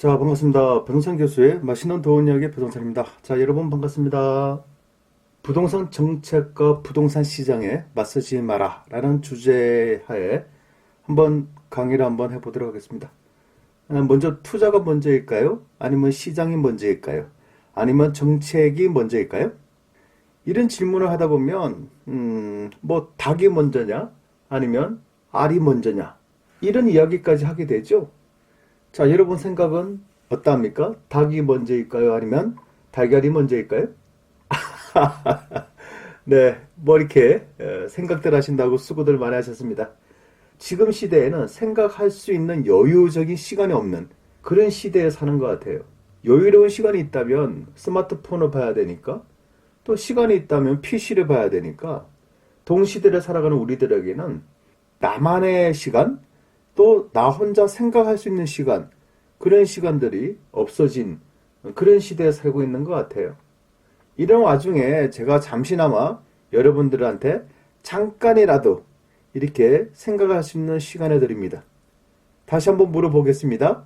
자, 반갑습니다. 부동산 교수의 맛있는 도운 이야기 부동산입니다. 자, 여러분 반갑습니다. 부동산 정책과 부동산 시장에 맞서지 마라 라는 주제 하에 한번 강의를 한번 해보도록 하겠습니다. 아, 먼저 투자가 먼저일까요? 아니면 시장이 먼저일까요? 아니면 정책이 먼저일까요? 이런 질문을 하다 보면, 음, 뭐, 닭이 먼저냐? 아니면 알이 먼저냐? 이런 이야기까지 하게 되죠. 자, 여러분 생각은 어떠합니까? 닭이 먼저일까요? 아니면 달걀이 먼저일까요? 네, 뭐 이렇게 어, 생각들 하신다고 수고들 많이 하셨습니다. 지금 시대에는 생각할 수 있는 여유적인 시간이 없는 그런 시대에 사는 것 같아요. 여유로운 시간이 있다면 스마트폰을 봐야 되니까 또 시간이 있다면 PC를 봐야 되니까 동시대를 살아가는 우리들에게는 나만의 시간 또 나 혼자 생각할 수 있는 시간 그런 시간들이 없어진 그런 시대에 살고 있는 것 같아요. 이런 와중에 제가 잠시나마 여러분들한테 잠깐이라도 이렇게 생각할 수 있는 시간을 드립니다. 다시 한번 물어보겠습니다.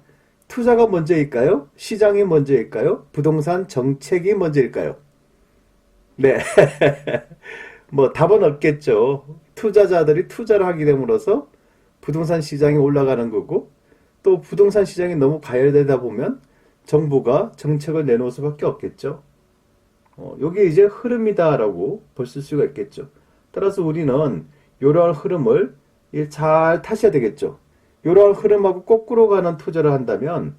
투자가 먼저일까요? 시장이 먼저일까요? 부동산 정책이 먼저일까요? 네. 뭐 답은 없겠죠. 투자자들이 투자를 하게 됨으로써 부동산 시장이 올라가는 거고 또 부동산 시장이 너무 가열되다 보면 정부가 정책을 내놓을 수밖에 없겠죠. 어, 이게 이제 흐름이다라고 볼 수가 있겠죠. 따라서 우리는 이러한 흐름을 잘 타셔야 되겠죠. 이러한 흐름하고 거꾸로 가는 투자를 한다면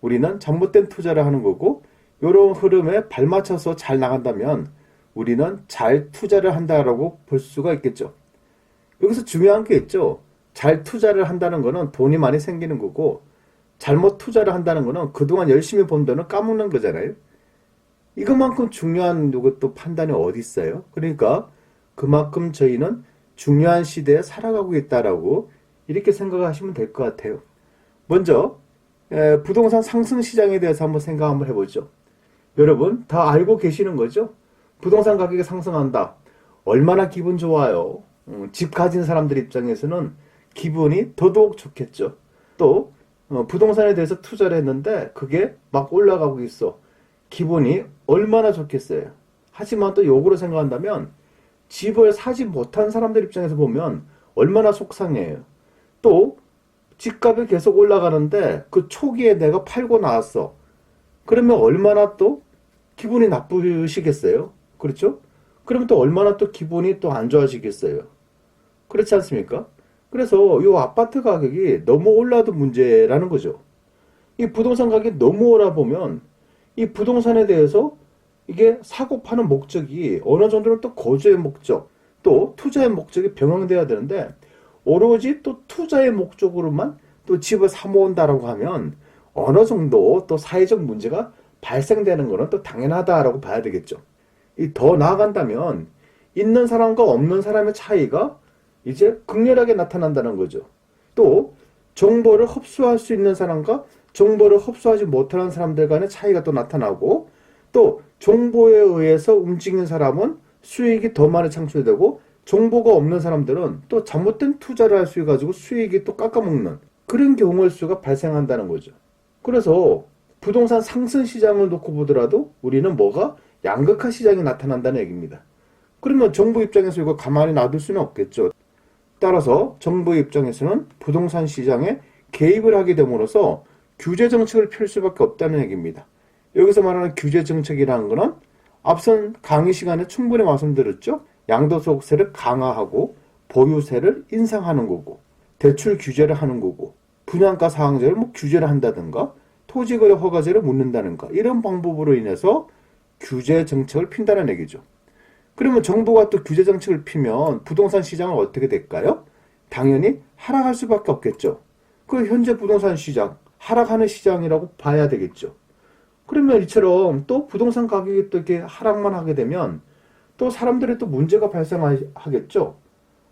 우리는 잘못된 투자를 하는 거고 이런 흐름에 발맞춰서 잘 나간다면 우리는 잘 투자를 한다라고 볼 수가 있겠죠. 여기서 중요한 게 있죠. 잘 투자를 한다는 거는 돈이 많이 생기는 거고 잘못 투자를 한다는 거는 그동안 열심히 번 돈을 까먹는 거잖아요. 이것만큼 중요한 이것도 판단이 어디 있어요? 그러니까 그만큼 저희는 중요한 시대에 살아가고 있다라고 이렇게 생각하시면 될 것 같아요. 먼저 에, 부동산 상승 시장에 대해서 한번 생각 한번 해보죠. 여러분 다 알고 계시는 거죠? 부동산 가격이 상승한다. 얼마나 기분 좋아요. 음, 집 가진 사람들 입장에서는 기분이 더더욱 좋겠죠. 또 어, 부동산에 대해서 투자를 했는데 그게 막 올라가고 있어. 기분이 얼마나 좋겠어요. 하지만 또 역으로 생각한다면 집을 사지 못한 사람들 입장에서 보면 얼마나 속상해요. 또 집값이 계속 올라가는데 그 초기에 내가 팔고 나왔어. 그러면 얼마나 또 기분이 나쁘시겠어요? 그렇죠? 그러면 또 얼마나 또 기분이 또 안 좋아지겠어요? 그렇지 않습니까? 그래서 이 아파트 가격이 너무 올라도 문제라는 거죠. 이 부동산 가격이 너무 오라 보면 이 부동산에 대해서 이게 사고 파는 목적이 어느 정도는 또 거주의 목적, 또 투자의 목적이 병행돼야 되는데 오로지 또 투자의 목적으로만 또 집을 사 모은다라고 하면 어느 정도 또 사회적 문제가 발생되는 거는 또 당연하다라고 봐야 되겠죠. 이 더 나아간다면 있는 사람과 없는 사람의 차이가 이제 극렬하게 나타난다는 거죠. 또 정보를 흡수할 수 있는 사람과 정보를 흡수하지 못하는 사람들 간의 차이가 또 나타나고 또 정보에 의해서 움직이는 사람은 수익이 더 많이 창출되고 정보가 없는 사람들은 또 잘못된 투자를 할 수 있어가지고 수익이 또 깎아먹는 그런 경우의 수가 발생한다는 거죠. 그래서 부동산 상승 시장을 놓고 보더라도 우리는 뭐가 양극화 시장이 나타난다는 얘기입니다. 그러면 정부 입장에서 이거 가만히 놔둘 수는 없겠죠. 따라서 정부 입장에서는 부동산 시장에 개입을 하게 됨으로써 규제 정책을 펼 수밖에 없다는 얘기입니다. 여기서 말하는 규제 정책이라는 것은 앞선 강의 시간에 충분히 말씀드렸죠. 양도소득세를 강화하고 보유세를 인상하는 거고 대출 규제를 하는 거고 분양가 상한제를 뭐 규제를 한다든가 토지거래 허가제를 묻는다든가 이런 방법으로 인해서 규제 정책을 핀다는 얘기죠. 그러면 정부가 또 규제 정책을 피면 부동산 시장은 어떻게 될까요? 당연히 하락할 수밖에 없겠죠. 그 현재 부동산 시장 하락하는 시장이라고 봐야 되겠죠. 그러면 이처럼 또 부동산 가격이 또 이렇게 하락만 하게 되면 또 사람들의 또 문제가 발생하겠죠.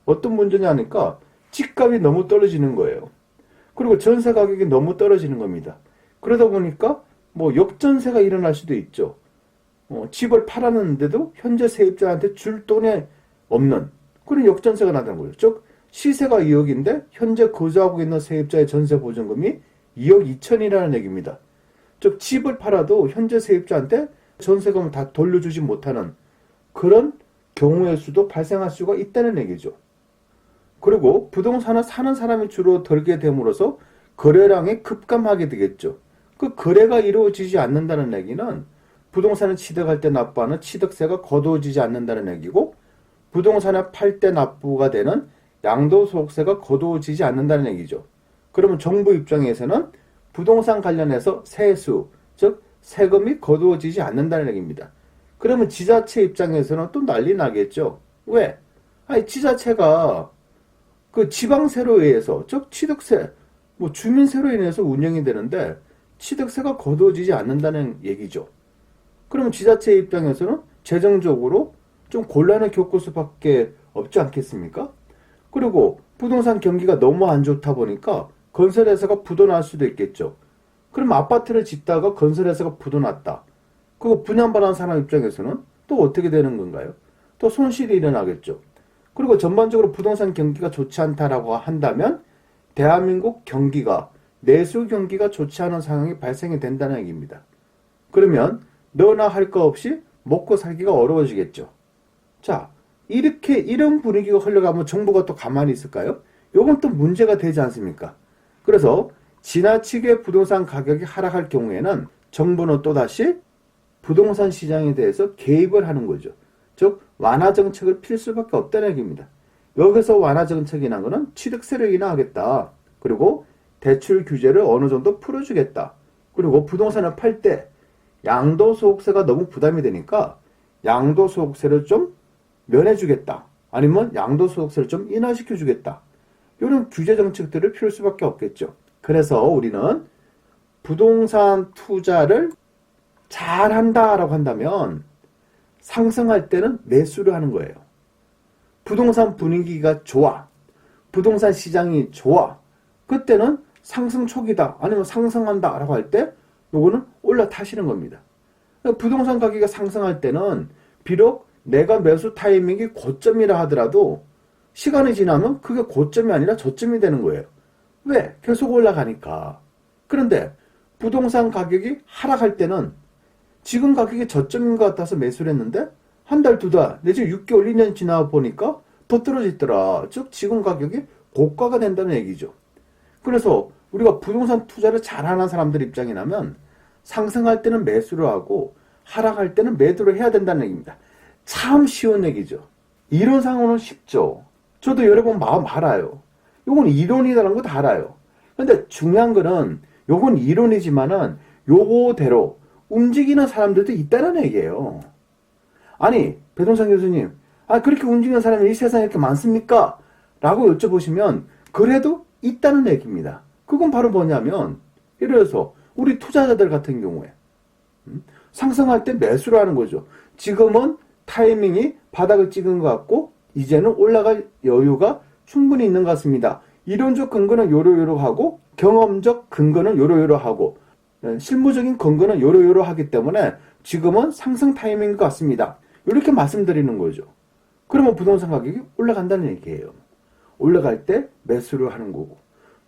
어떤 문제냐니까 집값이 너무 떨어지는 거예요. 그리고 전세 가격이 너무 떨어지는 겁니다. 그러다 보니까 뭐 역전세가 일어날 수도 있죠. 어, 집을 팔았는데도 현재 세입자한테 줄 돈이 없는 그런 역전세가 나타나는 거죠. 즉 시세가 2억인데 현재 거주하고 있는 세입자의 전세 보증금이 2억 2천이라는 얘기입니다. 즉 집을 팔아도 현재 세입자한테 전세금을 다 돌려주지 못하는 그런 경우의 수도 발생할 수가 있다는 얘기죠. 그리고 부동산을 사는 사람이 주로 들게 됨으로써 거래량이 급감하게 되겠죠. 그 거래가 이루어지지 않는다는 얘기는 부동산을 취득할 때 납부하는 취득세가 거두어지지 않는다는 얘기고 부동산을 팔 때 납부가 되는 양도소득세가 거두어지지 않는다는 얘기죠. 그러면 정부 입장에서는 부동산 관련해서 세수, 즉 세금이 거두어지지 않는다는 얘기입니다. 그러면 지자체 입장에서는 또 난리 나겠죠. 왜? 아니 지자체가 그 지방세로 의해서 즉 취득세, 뭐 주민세로 인해서 운영이 되는데 취득세가 거두어지지 않는다는 얘기죠. 그러면 지자체 입장에서는 재정적으로 좀 곤란을 겪을 수밖에 없지 않겠습니까? 그리고 부동산 경기가 너무 안 좋다 보니까 건설회사가 부도날 수도 있겠죠. 그럼 아파트를 짓다가 건설회사가 부도났다. 그거 분양받은 사람 입장에서는 또 어떻게 되는 건가요? 또 손실이 일어나겠죠. 그리고 전반적으로 부동산 경기가 좋지 않다라고 한다면 대한민국 경기가 내수 경기가 좋지 않은 상황이 발생이 된다는 얘기입니다. 그러면 너나 할 거 없이 먹고 살기가 어려워지겠죠. 자, 이렇게 이런 분위기가 흘러가면 정부가 또 가만히 있을까요? 요건 또 문제가 되지 않습니까? 그래서 지나치게 부동산 가격이 하락할 경우에는 정부는 또다시 부동산 시장에 대해서 개입을 하는 거죠. 즉 완화 정책을 필 수밖에 없다는 얘기입니다. 여기서 완화 정책이라는 것은 취득세를 인하하겠다. 그리고 대출 규제를 어느 정도 풀어주겠다. 그리고 부동산을 팔 때 양도소득세가 너무 부담이 되니까 양도소득세를 좀 면해주겠다. 아니면 양도소득세를 좀 인하시켜주겠다. 이런 규제 정책들을 필 수밖에 없겠죠. 그래서 우리는 부동산 투자를 잘 한다라고 한다면 상승할 때는 매수를 하는 거예요. 부동산 분위기가 좋아. 부동산 시장이 좋아. 그때는 상승 초기다. 아니면 상승한다. 라고 할 때, 요거는 올라타시는 겁니다. 부동산 가격이 상승할 때는 비록 내가 매수 타이밍이 고점이라 하더라도 시간이 지나면 그게 고점이 아니라 저점이 되는 거예요. 왜? 계속 올라가니까. 그런데 부동산 가격이 하락할 때는 지금 가격이 저점인 것 같아서 매수를 했는데 한 달, 두 달, 내지 6개월, 1년 지나 보니까 더 떨어지더라. 즉 지금 가격이 고가가 된다는 얘기죠. 그래서 우리가 부동산 투자를 잘하는 사람들 입장이라면 상승할 때는 매수를 하고 하락할 때는 매도를 해야 된다는 얘기입니다. 참 쉬운 얘기죠. 이론 상으로는 쉽죠. 저도 여러 번 마음 알아요. 요건 이론이라는 거 다 알아요. 근데 중요한 거는 요건 이론이지만은 요거대로 움직이는 사람들도 있다는 얘기예요. 아니, 배동상 교수님, 아, 그렇게 움직이는 사람이 이 세상에 이렇게 많습니까? 라고 여쭤보시면, 그래도 있다는 얘기입니다. 그건 바로 뭐냐면, 예를 들어서, 우리 투자자들 같은 경우에, 음? 상승할 때 매수를 하는 거죠. 지금은 타이밍이 바닥을 찍은 것 같고, 이제는 올라갈 여유가 충분히 있는 것 같습니다. 이론적 근거는 요러요러하고, 경험적 근거는 요러요러하고, 예, 실무적인 근거는 요러요러하기 때문에 지금은 상승 타이밍인 것 같습니다. 이렇게 말씀드리는 거죠. 그러면 부동산 가격이 올라간다는 얘기예요. 올라갈 때 매수를 하는 거고.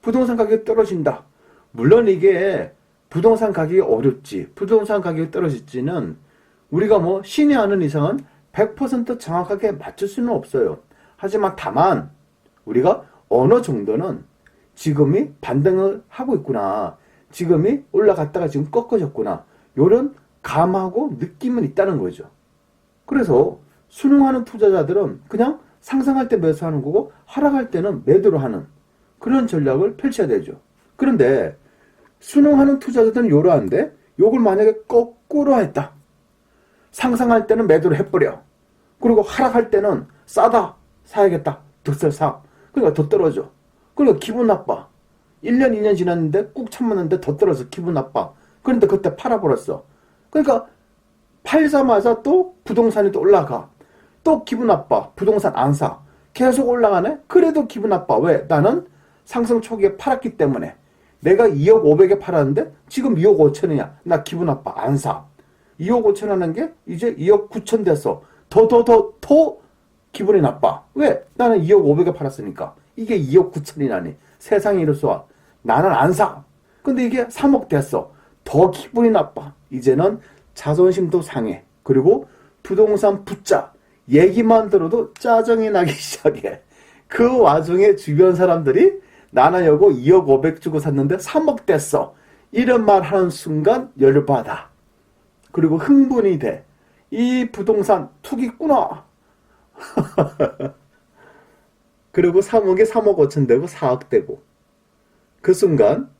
부동산 가격이 떨어진다. 물론 이게 부동산 가격이 어렵지, 부동산 가격이 떨어질지는 우리가 뭐 신이 아는 이상은 100% 정확하게 맞출 수는 없어요. 하지만 다만 우리가 어느 정도는 지금이 반등을 하고 있구나. 지금이 올라갔다가 지금 꺾어졌구나. 요런 감하고 느낌은 있다는 거죠. 그래서 순응하는 투자자들은 그냥 상승할 때 매수하는 거고 하락할 때는 매도를 하는 그런 전략을 펼쳐야 되죠. 그런데 순응하는 투자자들은 요러한데 요걸 만약에 거꾸로 했다. 상승할 때는 매도를 해버려. 그리고 하락할 때는 싸다. 사야겠다. 득설 사. 그러니까 더 떨어져. 그러니까 기분 나빠. 1년, 2년 지났는데 꾹 참았는데 더 떨어져 기분 나빠. 그런데 그때 팔아버렸어. 그러니까 팔자마자 또 부동산이 또 올라가. 또 기분 나빠. 부동산 안 사. 계속 올라가네? 그래도 기분 나빠. 왜? 나는 상승 초기에 팔았기 때문에. 내가 2억 5백에 팔았는데 지금 2억 5천이야. 나 기분 나빠. 안 사. 2억 5천 하는 게 이제 2억 9천 됐어. 더, 더, 더, 더 기분이 나빠. 왜? 나는 2억 5백에 팔았으니까. 이게 2억 9천이라니. 세상에 이럴 수와. 나는 안 사. 근데 이게 3억 됐어. 더 기분이 나빠. 이제는 자존심도 상해. 그리고 부동산 붙자. 얘기만 들어도 짜증이 나기 시작해. 그 와중에 주변 사람들이 나는 여고 2억 5백 주고 샀는데 3억 됐어. 이런 말 하는 순간 열받아. 그리고 흥분이 돼. 이 부동산 투기구나. 그리고 3억에 3억 5천 되고 4억 되고. 그 순간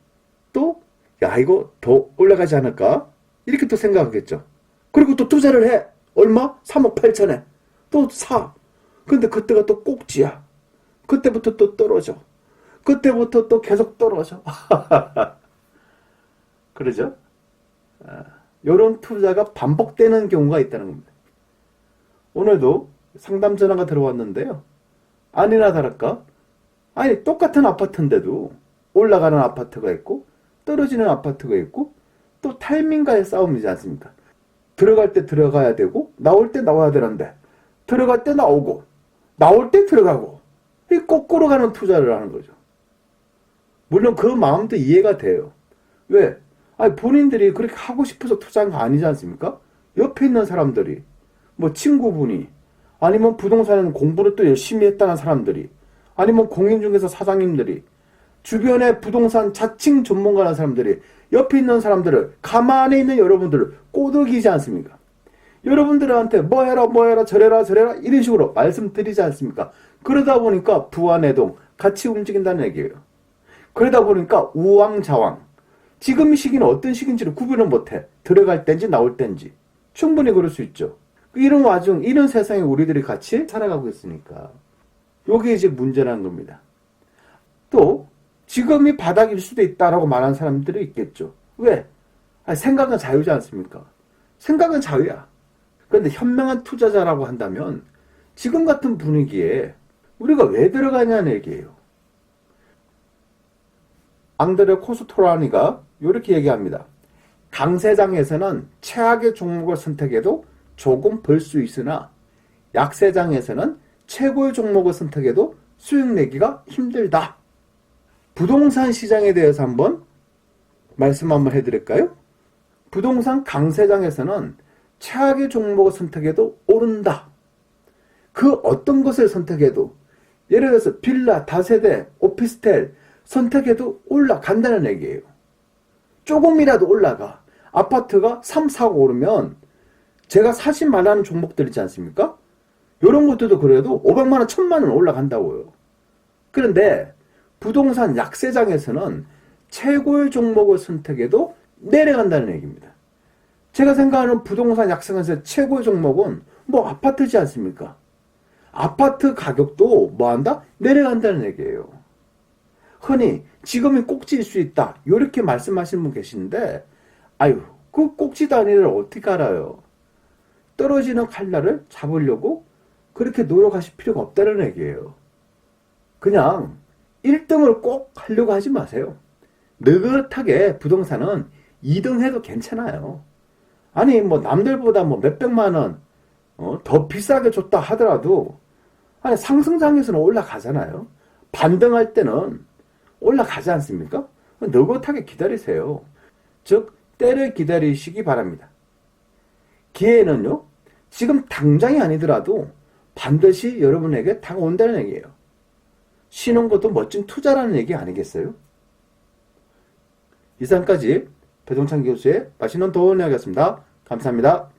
또, 야, 이거 더 올라가지 않을까? 이렇게 또 생각하겠죠. 그리고 또 투자를 해. 얼마? 3억 8천에. 또 사. 근데 그때가 또 꼭지야. 그때부터 또 떨어져. 그때부터 또 계속 떨어져. 그러죠? 이런 투자가 반복되는 경우가 있다는 겁니다. 오늘도 상담 전화가 들어왔는데요. 아니나 다를까? 아니, 똑같은 아파트인데도 올라가는 아파트가 있고, 떨어지는 아파트가 있고, 또 타이밍과의 싸움이지 않습니까? 들어갈 때 들어가야 되고, 나올 때 나와야 되는데, 들어갈 때 나오고, 나올 때 들어가고, 이 거꾸로 가는 투자를 하는 거죠. 물론 그 마음도 이해가 돼요. 왜? 아니, 본인들이 그렇게 하고 싶어서 투자한 거 아니지 않습니까? 옆에 있는 사람들이, 뭐 친구분이, 아니면 부동산 공부를 또 열심히 했다는 사람들이, 아니면 공인중개사 사장님들이, 주변에 부동산 자칭 전문가라는 사람들이, 옆에 있는 사람들을, 가만히 있는 여러분들을 꼬드기지 않습니까? 여러분들한테 뭐 해라, 뭐 해라, 저래라, 저래라, 이런 식으로 말씀드리지 않습니까? 그러다 보니까 부안해동 같이 움직인다는 얘기예요. 그러다 보니까 우왕좌왕. 지금 시기는 어떤 시기인지를 구분을 못해. 들어갈 땐지 나올 땐지. 충분히 그럴 수 있죠. 이런 와중, 이런 세상에 우리들이 같이 살아가고 있으니까. 요게 이제 문제라는 겁니다. 또, 지금이 바닥일 수도 있다라고 말하는 사람들이 있겠죠. 왜? 아니, 생각은 자유지 않습니까? 생각은 자유야. 그런데 현명한 투자자라고 한다면, 지금 같은 분위기에 우리가 왜 들어가냐는 얘기예요. 앙드레 코스토라니가 이렇게 얘기합니다. 강세장에서는 최악의 종목을 선택해도 조금 벌 수 있으나 약세장에서는 최고의 종목을 선택해도 수익 내기가 힘들다. 부동산 시장에 대해서 한번 말씀 한번 해드릴까요? 부동산 강세장에서는 최악의 종목을 선택해도 오른다. 그 어떤 것을 선택해도 예를 들어서 빌라, 다세대, 오피스텔 선택해도 올라간다는 얘기예요. 조금이라도 올라가. 아파트가 3, 4가 오르면 제가 사실 말하는 종목들 있지 않습니까? 이런 것들도 그래도 500만 원, 1000만 원 올라간다고요. 그런데 부동산 약세장에서는 최고의 종목을 선택해도 내려간다는 얘기입니다. 제가 생각하는 부동산 약세장에서 최고의 종목은 뭐 아파트지 않습니까? 아파트 가격도 뭐 한다? 내려간다는 얘기예요. 흔히 지금이 꼭지일 수 있다. 이렇게 말씀하시는 분 계시는데, 아유, 그 꼭지 단위를 어떻게 알아요? 떨어지는 칼날을 잡으려고 그렇게 노력하실 필요가 없다는 얘기예요. 그냥 1등을 꼭 하려고 하지 마세요. 느긋하게 부동산은 2등 해도 괜찮아요. 아니, 뭐, 남들보다 뭐 몇백만 원, 어, 더 비싸게 줬다 하더라도, 아니, 상승장에서는 올라가잖아요. 반등할 때는 올라가지 않습니까? 느긋하게 기다리세요. 즉, 때를 기다리시기 바랍니다. 기회는요, 지금 당장이 아니더라도 반드시 여러분에게 다가온다는 얘기예요. 쉬는 것도 멋진 투자라는 얘기 아니겠어요? 이상까지 배동찬 교수의 맛있는 도움 이야기였습니다. 감사합니다.